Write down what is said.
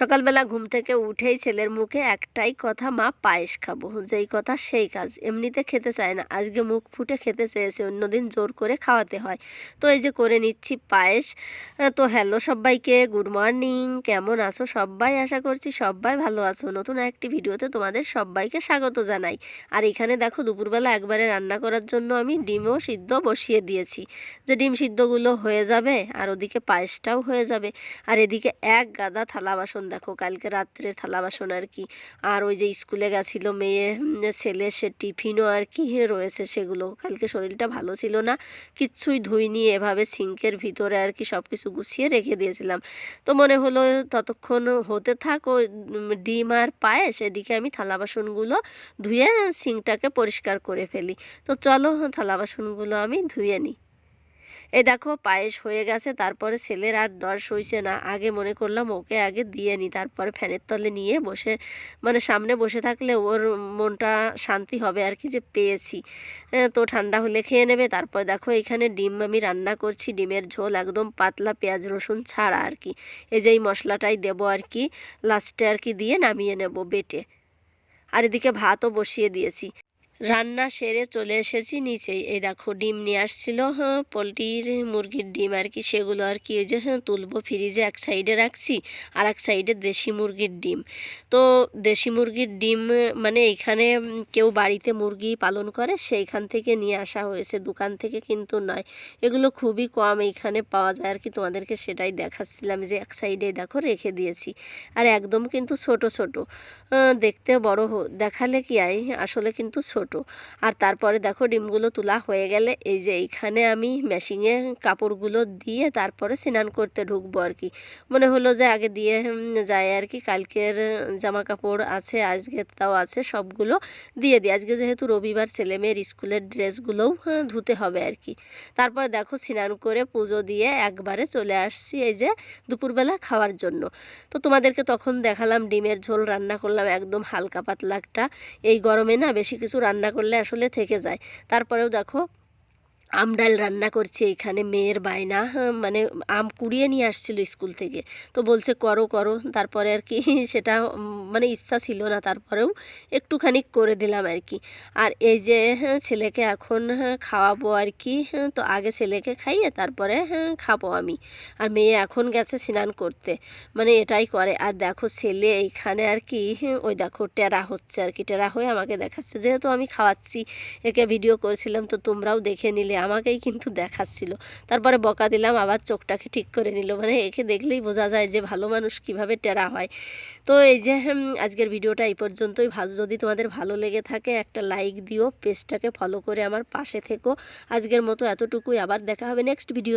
সকালবেলা ঘুম থেকে উঠেই ছেলের মুখে একটাই কথা, মা, পায়েস খাব। যেই কথা সেই কাজ। এমনিতে খেতে চায় না। আজকে মুখ ফুটে খেতে চেয়েছে, অন্যদিন জোর করে খাওয়াতে হয়। তো এই যে করে নিচ্ছি পায়েস তো হ্যালো সবাইকে, গুড মর্নিং, কেমন আছো সবাই? আশা করছি সবাই ভালো আছো। নতুন একটি ভিডিওতে তোমাদের সবাইকে স্বাগত জানাই। আর এখানে দেখো, দুপুরবেলা একবারে রান্না করার জন্য আমি ডিমও সিদ্ধ বসিয়ে দিয়েছি। যে ডিম সিদ্ধগুলো হয়ে যাবে, আর ওদিকে পায়েসটাও হয়ে যাবে। আর এদিকে এক গাদা থালা বাসন দেখো, কালকে রাত্রে থালা বাসন আর কি। আর ওই যে স্কুলে গেছিল মেয়ে ছেলে, সে টিফিনও আর কি রয়েছে সেগুলো। কালকে শরীরটা ভালো ছিল না, কিচ্ছুই ধুইনি, এভাবে সিঙ্কের ভিতরে আর কি সব কিছু গুছিয়ে রেখে দিয়েছিলাম। তো মনে হলো ততক্ষণ হতে থাক ও ডিম আর পায়েস, এদিকে আমি থালা বাসনগুলো ধুয়ে সিঙ্কটাকে পরিষ্কার করে ফেলি। তো চলো, থালা বাসনগুলো আমি ধুয়ে নিই। এই দেখো পায়েস হয়ে গেছে তারপরে ছেলের আর দর সইছে না। আগে মনে করলাম ওকে আগে দিয়ে নিই তারপরে ফ্যানের তলে নিয়ে বসে মানে সামনে বসে থাকলে ওর মনটা শান্তি হবে আর কি যে পেয়েছি। এ, তো ঠান্ডা হলে খেয়ে নেবে। তারপর দেখো এখানে ডিম আমি রান্না করছি। ডিমের ঝোল একদম পাতলা পেঁয়াজ রসুন ছাড়া আর কি। এই যে এই মশলাটাই দেবো আর কি লাস্টে আর কি দিয়ে নামিয়ে নেব বেটে। আর এদিকে ভাতও বসিয়ে দিয়েছি। রান্না সেরে চলে এসেছি নিচেই। এই দেখো, ডিম নিয়ে আসছিল হ্যাঁ পোলট্রির, মুরগির ডিম আর কি, সেগুলো আর কি, ওই যে হ্যাঁ তুলবো, ফ্রিজে এক সাইডে রাখছি আর এক সাইডে দেশি মুরগির ডিম। তো দেশি মুরগির ডিম মানে এখানে কেউ বাড়িতে মুরগি পালন করে, সেইখান থেকে নিয়ে আসা হয়েছে, দোকান থেকে কিন্তু নয়। এগুলো খুবই কম এইখানে পাওয়া যায় আর কি, তোমাদেরকে সেটাই দেখাচ্ছিলাম যে এক সাইডে দেখো রেখে দিয়েছি। আর একদম কিন্তু ছোট ছোট দেখতে বড় দেখালে কি আই আসলে কিন্তু ছোট। আর তারপরে দেখো ডিমগুলো তোলা হয়ে গেলে এই যে এইখানে আমি মেশিনে কাপড়গুলো দিয়ে তারপরে স্নান করতে ঢুকবো আর কি। মনে হলো যে আগে দিয়ে যায় আর কি, কালকের জামা কাপড় আছে আজকের তাও আছে, সবগুলো দিয়ে দিই। আজকে যেহেতু রবিবার, ছেলে মেয়ের স্কুলের ড্রেসগুলোও ধুতে হবে আর কি। তারপরে দেখো স্নান করে পুজো দিয়ে একবারে চলে আসছি এই যে দুপুরবেলা খাওয়ার জন্য। তো তোমাদেরকে তখন দেখালাম, ডিমের ঝোল রান্না করলাম, একদম হালকা পাতলা একটা। এই গরমে না বেশি কিছু রান্না করলে আসলে থেকে যায়। তারপরেও দেখো আম ডাল রান্না করছি এখানে মেয়ের বায়না হ্যাঁ, মানে আম কুড়িয়ে নিয়ে আসছিল স্কুল থেকে। তো বলছে করো করো। তারপরে আর কি সেটা মানে ইচ্ছা ছিল না তারপরেও একটুখানি করে দিলাম আর কি। আর এই যে হ্যাঁ, ছেলেকে এখন হ্যাঁ, খাওয়াবো আর কি তো আগে ছেলেকে খাইয়ে তারপরে খাব আমি। আর মেয়ে এখন গেছে স্নান করতে মানে এটাই করে। আর দেখো ছেলে এইখানে আর কি ওই দেখো টেরা হচ্ছে আর কি। টেরা হয়ে আমাকে দেখাচ্ছে যেহেতু আমি খাওয়াচ্ছি একে ভিডিও করেছিলাম তো তোমরাও দেখে নিলে আমাকেই কিন্তু দেখাচ্ছিল। তারপরে বকা দিলাম, আবার চোখটাকে ঠিক করে নিল। মানে একে দেখলেই বোঝা যায় যে ভালো মানুষ কীভাবে টেরা হয়। তো এই যে আজকের ভিডিওটা এই পর্যন্তই। ভালো, যদি তোমাদের ভালো লেগে থাকে, একটা লাইক দিও পেজটাকে ফলো করে আমার পাশে থেকো। আজকের মতো এতটুকুই। আবার দেখা হবে নেক্সট ভিডিও